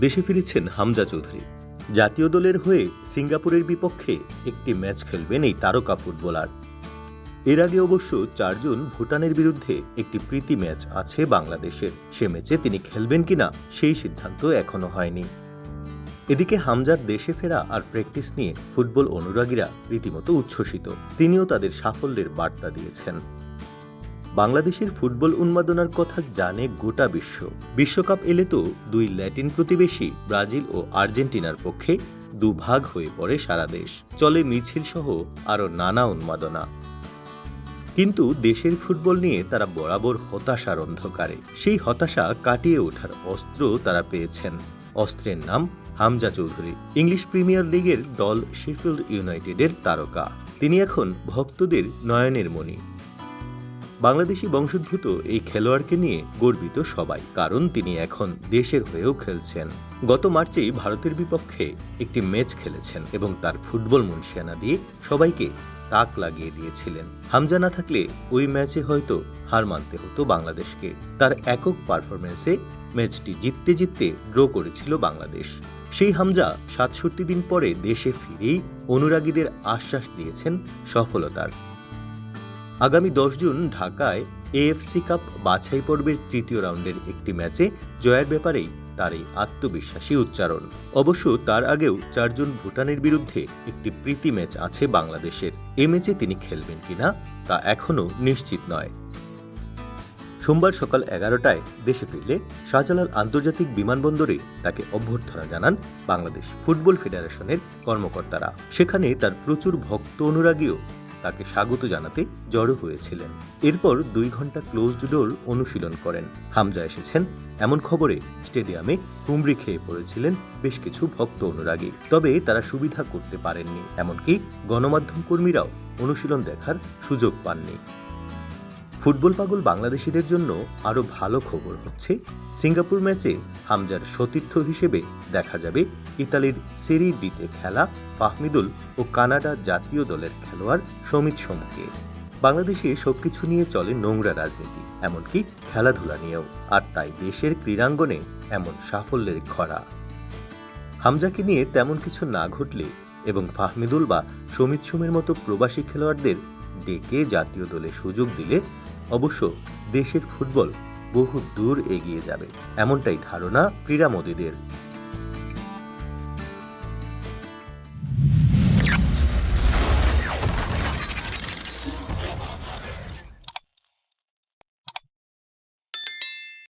দেশে ফিরেছেন হামজা চৌধুরী। জাতীয় দলের হয়ে সিঙ্গাপুরের বিপক্ষে একটি ম্যাচ খেলবেন এই তারকা ফুটবলার। এর আগে অবশ্য চারজন ভুটানের বিরুদ্ধে একটি প্রীতি ম্যাচ আছে বাংলাদেশের। সে ম্যাচে তিনি খেলবেন কিনা সেই সিদ্ধান্ত এখনও হয়নি। এদিকে হামজার দেশে ফেরা আর প্র্যাকটিস নিয়ে ফুটবল অনুরাগীরা রীতিমতো উচ্ছ্বসিত। তিনিও তাদের সাফল্যের বার্তা দিয়েছেন। বাংলাদেশের ফুটবল উন্মাদনার কথা জানে গোটা বিশ্ব। বিশ্বকাপ এলে তো দুই ল্যাটিন প্রতিবেশী, ব্রাজিল ও আর্জেন্টিনার পক্ষে দুভাগ হয়ে পড়ে সারা দেশ। চলে মিছিল সহ আরও নানা উন্মাদনা। কিন্তু দেশের ফুটবল নিয়ে তারা বরাবর হতাশার অন্ধকারে। সেই হতাশা কাটিয়ে ওঠার অস্ত্র তারা পেয়েছেন। অস্ত্রের নাম হামজা চৌধুরী। ইংলিশ প্রিমিয়ার লিগের দল শেফিল্ড ইউনাইটেডের তারকা। তিনি এখন ভক্তদের নয়নের মণি। বাংলাদেশি বংশোদ্ভূত এই খেলোয়াড়কে নিয়ে গর্বিত সবাই, কারণ তিনি এখন দেশের হয়েও খেলছেন। গত মার্চেই ভারতের বিপক্ষে একটি ম্যাচ খেলেছেন এবং তার ফুটবল মুন্সিয়ানা দিয়ে সবাইকে তাক লাগিয়ে দিয়েছিলেন। হামজা না থাকলে ওই ম্যাচে হয়তো হার মানতে হতো বাংলাদেশকে। তার একক পারফরমেন্সে ম্যাচটি জিততে জিততে ড্র করেছিল বাংলাদেশ। সেই হামজা সাতষট্টি দিন পরে দেশে ফিরেই অনুরাগীদের আশ্বাস দিয়েছেন সফলতার। আগামী দশ জুন ঢাকায় এএফসি কাপ বাছাই পর্বের তৃতীয় রাউন্ডের একটি ম্যাচে জয়ের ব্যাপারেই তার এই আত্মবিশ্বাসী উচ্চারণ। অবশ্য তার আগেও চারজন ভুটানের বিরুদ্ধে একটি প্রীতি ম্যাচ আছে বাংলাদেশের। এ ম্যাচে তিনি খেলবেন কিনা তা এখনও নিশ্চিত নয়। সোমবার সকাল এগারোটায় দেশে ফিরলে শাহজালাল আন্তর্জাতিক বিমানবন্দরে তাকে অভ্যর্থনা জানান বাংলাদেশ ফুটবল ফেডারেশনের কর্মকর্তারা। সেখানে তার প্রচুর ভক্ত অনুরাগীও তাকে স্বাগত জানাতে জড়ো হয়েছিলেন। এরপর দুই ঘণ্টা ক্লোজড ডোর অনুশীলন করেন। হামজা এসেছেন। এমন খবরে স্টেডিয়ামে হুমড়ি খেয়ে পড়েছিলেন বেশ কিছু ভক্ত অনুরাগী। তবে তারা সুবিধা করতে পারেননি। এমনকি গণমাধ্যম কর্মীরাও অনুশীলন দেখার সুযোগ পাননি। ফুটবল পাগল বাংলাদেশিদের জন্য আরও ভালো খবর হচ্ছে। সিঙ্গাপুর ম্যাচে হামজার সতীর্থ হিসেবে দেখা যাবে ইতালির সেরি ডিতে খেলা ফাহমিদুল ও কানাডা জাতীয় দলের খেলোয়াড় সমিত সোমকে বাংলাদেশে সবকিছু নিয়ে চলে নোংরা রাজনীতি, এমনকি খেলাধুলা নিয়েও। আর তাই দেশের ক্রীড়াঙ্গনে এমন সাফল্যের খরা। হামজাকে নিয়ে তেমন কিছু না ঘটলে এবং ফাহমিদুল বা সমিত সোমের মতো প্রবাসী খেলোয়াড়দের ডেকে জাতীয় দলে সুযোগ দিলে অবশ্য দেশের ফুটবল বহু দূর এগিয়ে যাবে। এমনটাই ধারণা ক্রীড়ামোদীদের।